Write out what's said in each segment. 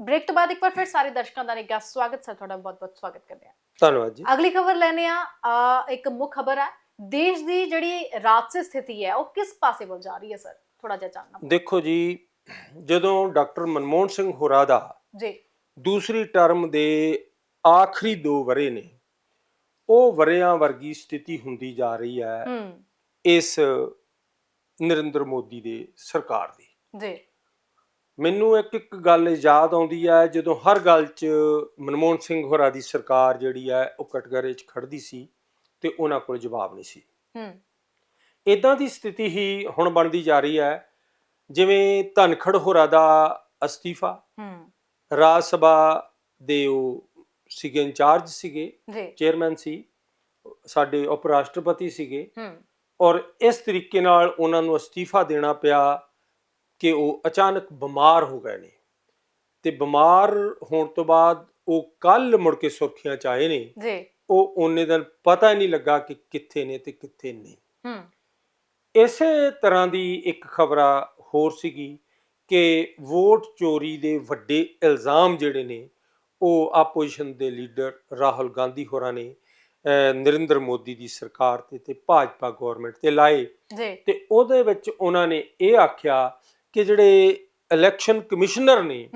Break ਤੋਂ ਬਾਅਦ ਇੱਕ ਵਾਰ ਫਿਰ ਸਾਰੇ ਦਰਸ਼ਕਾਂ ਦਾ ਨਿੱਘਾ ਸਵਾਗਤ ਸਰ ਤੁਹਾਡਾ ਬਹੁਤ-ਬਹੁਤ ਸਵਾਗਤ ਕਰਦੇ ਹਾਂ। ਧੰਨਵਾਦ ਜੀ। ਅਗਲੀ ਖਬਰ ਲੈਨੇ ਆ ਇੱਕ ਮੁੱਖ ਖਬਰ ਹੈ। ਦੇਸ਼ ਦੀ ਜਿਹੜੀ ਰਾਜਸੀ ਸਥਿਤੀ ਹੈ ਉਹ ਕਿਸ ਪਾਸੇ ਵੱਲ ਜਾ ਰਹੀ ਹੈ ਸਰ? ਥੋੜਾ ਜਿਹਾ ਜਾਣਨਾ ਦੇਖੋ ਜੀ ਜਦੋਂ ਡਾਕਟਰ ਮਨਮੋਹਨ ਸਿੰਘ ਹੋਰਾ ਦਾ ਜੀ। ਦੂਸਰੀ ਟਰਮ ਦੇ ਆਖਰੀ ਦੋ ਵਰੇ ਨੇ ਉਹ ਵਰਿਆਂ ਵਰਗੀ ਸਥਿਤੀ ਹੁੰਦੀ ਜਾ ਰਹੀ ਹੈ ਹੂੰ। ਇਸ ਨਰਿੰਦਰ ਮੋਦੀ ਦੇ ਸਰਕਾਰ ਦੀ। ਜੀ। ਮੈਨੂੰ ਇੱਕ ਇੱਕ ਗੱਲ ਯਾਦ ਆਉਂਦੀ ਹੈ ਜਦੋਂ ਹਰ ਗੱਲ 'ਚ ਮਨਮੋਹਨ ਸਿੰਘ ਹੋਰਾ ਦੀ ਸਰਕਾਰ ਜਿਹੜੀ ਹੈ ਉਹ ਕਟਗਰੇ 'ਚ ਖੜਦੀ ਸੀ ਤੇ ਉਹਨਾਂ ਕੋਲ ਜਵਾਬ ਨਹੀਂ ਸੀ। ਹੂੰ। ਇਦਾਂ ਦੀ ਸਥਿਤੀ ਹੀ ਹੁਣ ਬਣਦੀ ਜਾ ਰਹੀ ਹੈ ਜਿਵੇਂ ਧਨਖੜ ਹੋਰਾ ਦਾ ਅਸਤੀਫਾ ਹੂੰ। ਰਾਜ ਸਭਾ ਦੇ ਉਹ ਸੀਗੇ ਇੰਚਾਰਜ ਸੀਗੇ ਚੇਅਰਮੈਨ ਸੀ ਸਾਡੇ ਉਪ ਰਾਸ਼ਟਰਪਤੀ ਸੀਗੇ ਹੂੰ। ਔਰ ਇਸ ਤਰੀਕੇ ਨਾਲ ਉਹਨਾਂ ਨੂੰ ਅਸਤੀਫਾ ਦੇਣਾ ਪਿਆ ਕਿ ਉਹ ਅਚਾਨਕ ਬਿਮਾਰ ਹੋ ਗਏ ਨੇ। ਤੇ ਬਿਮਾਰ ਹੋਣ ਤੋਂ ਬਾਅਦ ਉਹ ਕੱਲ ਮੁੜ ਕੇ ਸੁਰਖੀਆਂ ਚ ਆਏ ਨੇ। ਜੀ। ਉਹ ਉਹਨੇ ਦਿਨ ਪਤਾ ਹੀ ਨਹੀਂ ਲੱਗਾ ਕਿ ਕਿੱਥੇ ਨੇ ਤੇ ਕਿੱਥੇ ਨਹੀਂ। ਹੂੰ। ਇਸੇ ਤਰ੍ਹਾਂ ਦੀ ਇੱਕ ਖਬਰਾ ਹੋਰ ਸੀਗੀ ਕਿ ਵੋਟ ਚੋਰੀ ਦੇ ਵੱਡੇ ਇਲਜ਼ਾਮ ਜਿਹੜੇ ਨੇ ਉਹ ਆਪੋਜੀਸ਼ਨ ਦੇ ਲੀਡਰ ਰਾਹੁਲ ਗਾਂਧੀ ਹੋਰਾਂ ਨੇ ਨਰਿੰਦਰ ਮੋਦੀ ਦੀ ਸਰਕਾਰ ਤੇ ਤੇ ਭਾਜਪਾ ਗਵਰਨਮੈਂਟ ਤੇ ਲਾਏ। ਜੀ। ਤੇ ਉਹਦੇ ਵਿੱਚ ਉਹਨਾਂ ਨੇ ਇਹ ਆਖਿਆ ਕਿ ਜਿਹੜੇ ਇਲੈਕਸ਼ਨ ਕਮਿਸ਼ਨਰ ਨੇ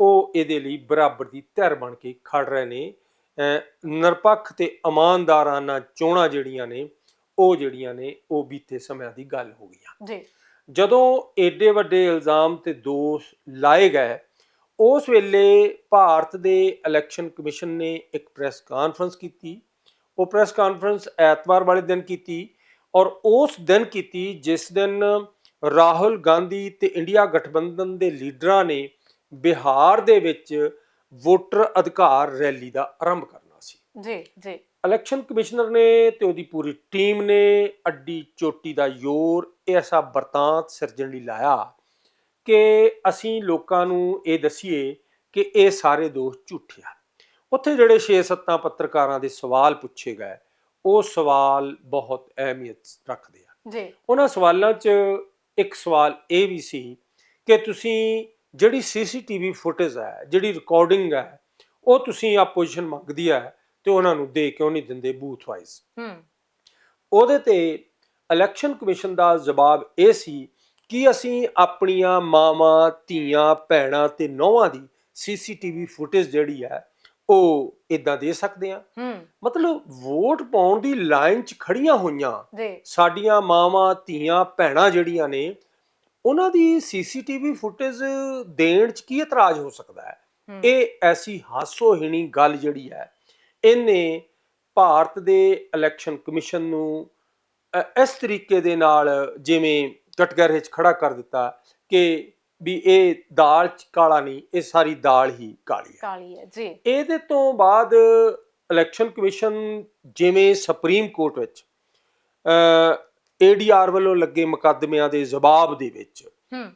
ਉਹ ਇਹਦੇ ਲਈ ਬਰਾਬਰ ਦੀ ਧਿਰ ਬਣ ਕੇ ਖੜ ਰਹੇ ਨੇ। ਨਿਰਪੱਖ ਤੇ ਇਮਾਨਦਾਰਾਨਾ ਚੋਣਾਂ ਜਿਹੜੀਆਂ ਨੇ ਉਹ ਜਿਹੜੀਆਂ ਨੇ ਉਹ ਬੀਤੇ ਸਮਿਆਂ ਦੀ ਗੱਲ ਹੋ ਗਈਆਂ। ਜੀ। ਜਦੋਂ ਏਡੇ ਵੱਡੇ ਇਲਜ਼ਾਮ ਤੇ ਦੋਸ਼ ਲਾਏ ਗਏ ਉਸ ਵੇਲੇ ਭਾਰਤ ਦੇ ਇਲੈਕਸ਼ਨ ਕਮਿਸ਼ਨ ਨੇ ਇੱਕ ਪ੍ਰੈਸ ਕਾਨਫਰੰਸ ਕੀਤੀ। ਉਹ ਪ੍ਰੈਸ ਕਾਨਫਰੰਸ ਐਤਵਾਰ ਵਾਲੇ ਦਿਨ ਕੀਤੀ ਔਰ ਉਸ ਦਿਨ ਕੀਤੀ ਜਿਸ ਦਿਨ ਰਾਹੁਲ ਗਾਂਧੀ ਤੇ ਇੰਡੀਆ ਗਠਬੰਧਨ ਦੇ ਲੀਡਰਾਂ ਨੇ ਬਿਹਾਰ ਦੇ ਵਿੱਚ ਵੋਟਰ ਅਧਿਕਾਰ ਰੈਲੀ ਦਾ ਆਰੰਭ ਕਰਨਾ ਸੀ। ਜੀ ਜੀ। ਇਲੈਕਸ਼ਨ ਕਮਿਸ਼ਨਰ ਨੇ ਤੇ ਉਹਦੀ ਪੂਰੀ ਟੀਮ ਨੇ ਅੱਡੀ ਚੋਟੀ ਦਾ ਯੋਰ ਐਸਾ ਵਰਤਾਂਤ ਸਿਰਜਣ ਲਈ ਲਾਇਆ ਕਿ ਅਸੀਂ ਲੋਕਾਂ ਨੂੰ ਇਹ ਦਸੀਏ ਕਿ ਇਹ ਸਾਰੇ ਦੋਸ਼ ਝੂਠੇ ਆ ਉੱਥੇ ਜਿਹੜੇ 6-7 ਪੱਤਰਕਾਰਾਂ ਦੇ ਸਵਾਲ ਪੁੱਛੇ ਗਏ ਉਹ ਸਵਾਲ ਬਹੁਤ ਅਹਿਮੀਅਤ ਰੱਖਦੇ ਆ ਜੀ। ਉਹਨਾਂ ਸਵਾਲਾਂ 'ਚ ਇੱਕ ਸਵਾਲ ਇਹ ਵੀ ਸੀ ਕਿ ਤੁਸੀਂ ਜਿਹੜੀ ਸੀਸੀਟੀਵੀ ਫੁਟੇਜ ਹੈ ਜਿਹੜੀ ਰਿਕਾਰਡਿੰਗ ਹੈ ਉਹ ਤੁਸੀਂ ਆਪੋਜੀਸ਼ਨ ਮੰਗਦੀ ਹੈ ਤੇ ਉਹਨਾਂ ਨੂੰ ਦੇ ਕਿਉਂ ਨਹੀਂ ਦਿੰਦੇ ਬੂਥ ਵਾਈਜ਼ ਹੂੰ। ਉਹਦੇ ਤੇ ਇਲੈਕਸ਼ਨ ਕਮਿਸ਼ਨ ਦਾ ਜਵਾਬ ਇਹ ਸੀ ਕਿ ਅਸੀਂ ਆਪਣੀਆਂ ਮਾਵਾਂ ਧੀਆਂ ਭੈਣਾਂ ਤੇ ਨੌਵਾਂ ਦੀ ਸੀਸੀਟੀਵੀ ਫੁਟੇਜ ਜਿਹੜੀ ਹੈ ਉਹ ਇਦਾਂ ਦੇ ਸਕਦੇ ਆ। ਹੂੰ। ਮਤਲਬ ਵੋਟ ਪਾਉਣ ਦੀ ਲਾਈਨ 'ਚ ਖੜੀਆਂ ਹੋਈਆਂ ਜੀ। ਸਾਡੀਆਂ ਮਾਵਾਂ ਧੀਆਂ ਭੈਣਾਂ ਜਿਹੜੀਆਂ ਨੇ ਉਹਨਾਂ ਦੀ ਸੀਸੀਟੀਵੀ ਫੁਟੇਜ ਦੇਣ 'ਚ ਕੀ ਇਤਰਾਜ਼ ਹੋ ਸਕਦਾ ਹੈ? ਹੂੰ, ਇਹ ਐਸੀ ਹਾਸੋਹੀਣੀ ਗੱਲ ਜਿਹੜੀ ਹੈ ਇਹਨੇ ਭਾਰਤ ਦੇ ਇਲੈਕਸ਼ਨ ਕਮਿਸ਼ਨ ਨੂੰ ਅ, ਇਸ ਤਰੀਕੇ ਦੇ ਨਾਲ ਜਿਵੇਂ ਕਟਗਰੇ 'ਚ ਖੜਾ ਕਰ ਦਿੱਤਾ ਕਿ ਵੀ ਇਹ ਦਾਲ 'ਚ ਕਾਲਾ ਨਹੀਂ ਇਹ ਸਾਰੀ ਦਾਲ ਹੀ ਕਾਲੀ ਹੈ। ਕਾਲੀ ਹੈ ਜੀ। ਇਹਦੇ ਤੋਂ ਬਾਅਦ ਇਲੈਕਸ਼ਨ ਕਮਿਸ਼ਨ ਜਿਵੇਂ ਸੁਪਰੀਮ ਕੋਰਟ ਵਿੱਚ ਏਡੀਆਰ ਵੱਲੋਂ ਲੱਗੇ ਮੁਕੱਦਮਿਆਂ ਦੇ ਜਵਾਬ ਦੇ ਵਿੱਚ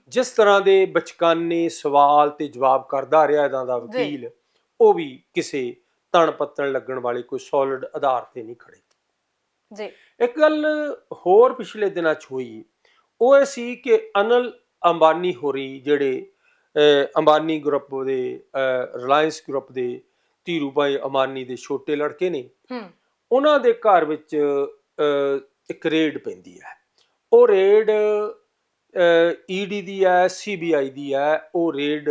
ਜਿਸ ਤਰ੍ਹਾਂ ਦੇ ਬਚਕਾਨੇ ਸਵਾਲ ਤੇ ਜਵਾਬ ਕਰਦਾ ਰਿਹਾ ਇਹਦਾ ਦਾ ਵਕੀਲ ਉਹ ਵੀ ਕਿਸੇ ਤਣ ਪੱਤਣ ਲੱਗਣ ਵਾਲੇ ਕੋਈ ਸੋਲਿਡ ਆਧਾਰ ਤੇ ਨਹੀਂ ਖੜੇ। ਜੀ। ਇੱਕ ਗੱਲ ਹੋਰ ਪਿਛਲੇ ਦਿਨਾਂ 'ਚ ਹੋਈ ਉਹ ਇਹ ਸੀ ਕਿ ਅਨਲ ਅੰਬਾਨੀ ਹੋਰੀ ਜਿਹੜੇ ਅੰਬਾਨੀ ਗਰੁੱਪ ਦੇ ਰਿਲਾਇੰਸ ਗਰੁੱਪ ਦੇ ਧੀਰੂ ਭਾਈ ਅੰਬਾਨੀ ਦੇ ਛੋਟੇ ਲੜਕੇ ਨੇ ਹੂੰ। ਉਹਨਾਂ ਦੇ ਘਰ ਵਿੱਚ ਇੱਕ ਰੇਡ ਪੈਂਦੀ ਹੈ। ਉਹ ਰੇਡ ਈਡੀ ਦੀ ਹੈ ਸੀਬੀਆਈ ਦੀ ਹੈ ਉਹ ਰੇਡ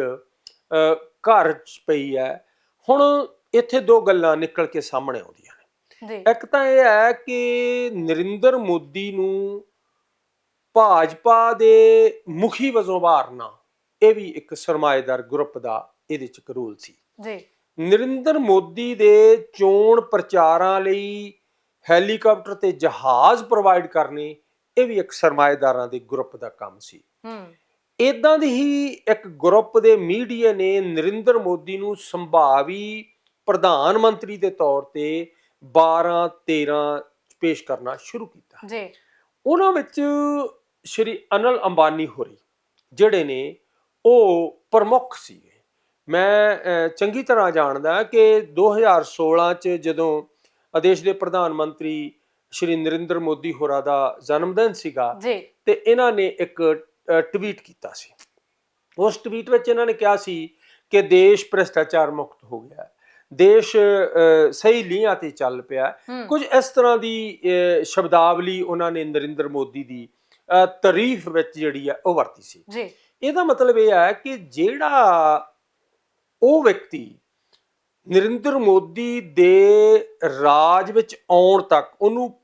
ਘਰ 'ਚ ਪਈ ਹੈ। ਹੁਣ ਇੱਥੇ ਦੋ ਗੱਲਾਂ ਨਿਕਲ ਕੇ ਸਾਹਮਣੇ ਆਉਂਦੀਆਂ ਨੇ। ਇੱਕ ਤਾਂ ਇਹ ਹੈ ਕਿ ਨਰਿੰਦਰ ਮੋਦੀ ਨੂੰ ਭਾਜਪਾ ਦੇ ਮੁਖੀ ਵਜੋਂ ਵਾਰਨਾ ਇਹ ਵੀ ਇੱਕ ਸਰਮਾਏਦਾਰ ਗਰੁੱਪ ਦਾ ਇਹਦੇ ਚ ਕਰੂਲ ਸੀ। ਜੀ। ਨਰਿੰਦਰ ਮੋਦੀ ਦੇ ਚੋਣ ਪ੍ਰਚਾਰਾਂ ਲਈ ਹੈਲੀਕਾਪਟਰ ਤੇ ਜਹਾਜ਼ ਪ੍ਰੋਵਾਈਡ ਕਰਨੇ ਇਹ ਵੀ ਇੱਕ ਸਰਮਾਏਦਾਰਾਂ ਦੇ ਗਰੁੱਪ ਦਾ ਕੰਮ ਸੀ। ਹੂੰ। ਇਦਾਂ ਦੀ ਹੀ ਇੱਕ ਗਰੁੱਪ ਦੇ ਮੀਡੀਆ ਨੇ ਨਰਿੰਦਰ ਮੋਦੀ ਨੂੰ ਸੰਭਾਵੀ ਪ੍ਰਧਾਨ ਮੰਤਰੀ ਦੇ ਤੌਰ ਤੇ 12 13 ਪੇਸ਼ ਕਰਨਾ ਸ਼ੁਰੂ ਕੀਤਾ। ਜੀ। ਉਹਨਾਂ ਵਿੱਚ ਸ਼੍ਰੀ ਅਨਲ ਅੰਬਾਨੀ ਹੋਰੀ ਜਿਹੜੇ ਨੇ ਉਹ ਪ੍ਰਮੁੱਖ ਸੀਗੇ। ਮੈਂ ਚੰਗੀ ਤਰ੍ਹਾਂ ਜਾਣਦਾ ਕਿ 2016 ਚ ਜਦੋਂ ਦੇਸ਼ ਦੇ ਪ੍ਰਧਾਨ ਮੰਤਰੀ ਸ਼੍ਰੀ ਨਰਿੰਦਰ ਮੋਦੀ ਹੋਰਾਂ ਦਾ ਜਨਮ ਦਿਨ ਸੀਗਾ ਤੇ ਇਹਨਾਂ ਨੇ ਇੱਕ ਟਵੀਟ ਕੀਤਾ ਸੀ। ਉਸ ਟਵੀਟ ਵਿੱਚ ਇਹਨਾਂ ਨੇ ਕਿਹਾ ਸੀ ਕਿ ਦੇਸ਼ ਭ੍ਰਿਸ਼ਟਾਚਾਰ ਮੁਕਤ ਹੋ ਗਿਆ ਹੈ। ਦੇਸ਼ ਸਹੀ ਲੀਹਾਂ ਤੇ ਚੱਲ ਪਿਆ ਕੁਝ ਇਸ ਤਰ੍ਹਾਂ ਦੀ ਸ਼ਬਦਾਵਲੀ ਉਹਨਾਂ ਨੇ ਨਰਿੰਦਰ ਮੋਦੀ ਦੀ ਤਾਰੀਫ ਵਿੱਚ ਜਿਹੜੀ ਹੈ ਉਹ ਵਰਤੀ ਸੀ। ਜੀ। ਇਹਦਾ ਮਤਲਬ ਇਹ ਹੈ ਕਿ ਜਿਹੜਾ ਉਹ ਵਿਅਕਤੀ ਨਰਿੰਦਰ ਮੋਦੀ ਦੇ ਰਾਜ ਵਿੱਚ ਆਉਣ ਤੱਕ ਉਹਨੂੰ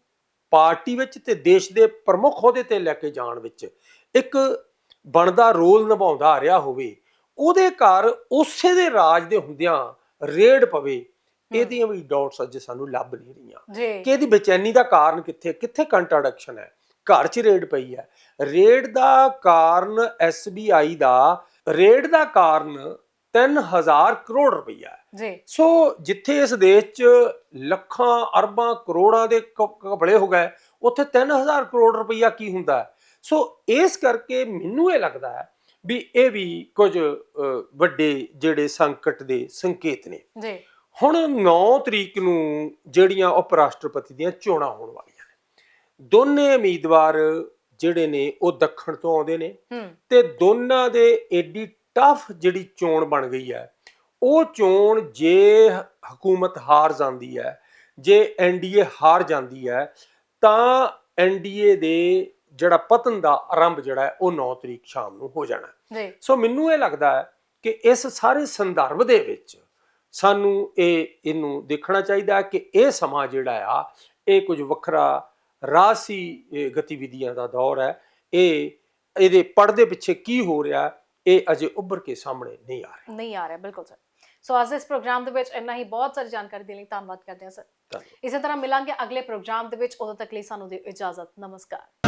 ਪਾਰਟੀ ਵਿੱਚ ਤੇ ਦੇਸ਼ ਦੇ ਪ੍ਰਮੁੱਖ ਅਹੁਦੇ ਤੇ ਲੈ ਕੇ ਜਾਣ ਵਿੱਚ ਇੱਕ ਬਣਦਾ ਰੋਲ ਨਿਭਾਉਂਦਾ ਆ ਰਿਹਾ ਹੋਵੇ ਉਹਦੇ ਘਰ ਉਸੇ ਦੇ ਰਾਜ ਦੇ ਹੁੰਦਿਆਂ ਰੇਡ ਪਵੇ ਇਹਦੀਆਂ ਵੀ ਡਾਟਸ ਅੱਜ ਸਾਨੂੰ ਲੱਭ ਨਹੀਂ ਰਹੀਆਂ। ਕਿ ਇਹਦੀ ਬੇਚੈਨੀ ਦਾ ਕਾਰਨ ਕਿੱਥੇ ਕਿੱਥੇ ਕੰਟਰਡਿਕਸ਼ਨ ਹੈ? ਘਰ 'ਚ ਰੇਡ ਪਈ ਹੈ। ਰੇਡ ਦਾ ਕਾਰਨ SBI ਦਾ ਰੇਡ ਦਾ ਕਾਰਨ 3000 ਕਰੋੜ ਰੁਪਈਆ ਹੈ। ਜੀ। ਸੋ ਜਿੱਥੇ ਇਸ ਦੇਸ਼ 'ਚ ਲੱਖਾਂ ਅਰਬਾਂ ਕਰੋੜਾਂ ਦੇ ਕਪੜੇ ਹੋ ਗਏ ਉੱਥੇ 3000 ਕਰੋੜ ਰੁਪਈਆ ਕੀ ਹੁੰਦਾ ਹੈ? ਸੋ ਇਸ ਕਰਕੇ ਮੈਨੂੰ ਇਹ ਲੱਗਦਾ ਹੈ ਵੀ ਇਹ ਵੀ ਕੁਝ ਵੱਡੇ ਜਿਹੜੇ ਸੰਕਟ ਦੇ ਸੰਕੇਤ ਨੇ। ਜੀ। ਹੁਣ 9 ਤਰੀਕ ਨੂੰ ਜਿਹੜੀਆਂ ਉਪ ਰਾਸ਼ਟਰਪਤੀ ਦੀਆਂ ਚੋਣਾਂ ਹੋਣ ਵਾਲੀਆਂ ਦੋਨੇ ਉਮੀਦਵਾਰ ਜਿਹੜੇ ਨੇ ਉਹ ਦੱਖਣ ਤੋਂ ਆਉਂਦੇ ਨੇ ਤੇ ਦੋਨਾਂ ਦੇ ਏਡੀ ਟਫ ਜਿਹੜੀ ਚੋਣ ਬਣ ਗਈ ਹੈ ਉਹ ਚੋਣ ਜੇ ਹਕੂਮਤ ਹਾਰ ਜਾਂਦੀ ਹੈ ਜੇ ਐਨਡੀਏ ਹਾਰ ਜਾਂਦੀ ਹੈ ਤਾਂ ਐਨਡੀਏ ਦੇ ਜਿਹੜਾ ਪਤਨ ਦਾ ਆਰੰਭ ਜਿਹੜਾ ਹੈ ਉਹ 9 ਤਰੀਕ ਸ਼ਾਮ ਨੂੰ ਹੋ ਜਾਣਾ ਸੋ ਮੈਨੂੰ ਇਹ ਲੱਗਦਾ ਹੈ ਕਿ ਇਸ ਸਾਰੇ ਸੰਦਰਭ ਦੇ ਵਿੱਚ ਸਾਨੂੰ ਇਹ ਇਹਨੂੰ ਦੇਖਣਾ ਚਾਹੀਦਾ ਹੈ ਕਿ ਇਹ ਸਮਾਂ ਜਿਹੜਾ ਆ ਇਹ ਕੁਝ ਵੱਖਰਾ ਰਾਸੀ ਗਤੀਵਿਧੀਆਂ ਦਾ ਦੌਰ ਹੈ। ਇਹ ਇਹਦੇ ਪਰਦੇ ਪਿੱਛੇ ਕੀ ਹੋ ਰਿਹਾ ਇਹ ਅਜੇ ਉੱਭਰ ਕੇ ਸਾਹਮਣੇ ਨਹੀਂ ਆ ਰਿਹਾ। ਨਹੀਂ ਆ ਰਿਹਾ ਬਿਲਕੁਲ ਸਰ। ਸੋ ਅੱਜ ਇਸ ਪ੍ਰੋਗਰਾਮ ਦੇ ਵਿੱਚ ਇੰਨਾ ਹੀ ਬਹੁਤ ਸਾਰੀ ਜਾਣਕਾਰੀ ਦੇਣ ਲਈ ਧੰਨਵਾਦ ਕਰਦੇ ਹਾਂ ਸਰ। ਇਸੇ ਤਰ੍ਹਾਂ ਮਿਲਾਂਗੇ ਅਗਲੇ ਪ੍ਰੋਗਰਾਮ ਦੇ ਵਿੱਚ ਉਦੋਂ ਤੱਕ ਲਈ ਸਾਨੂੰ ਦਿਓ ਇਜਾਜ਼ਤ। ਨਮਸਕਾਰ।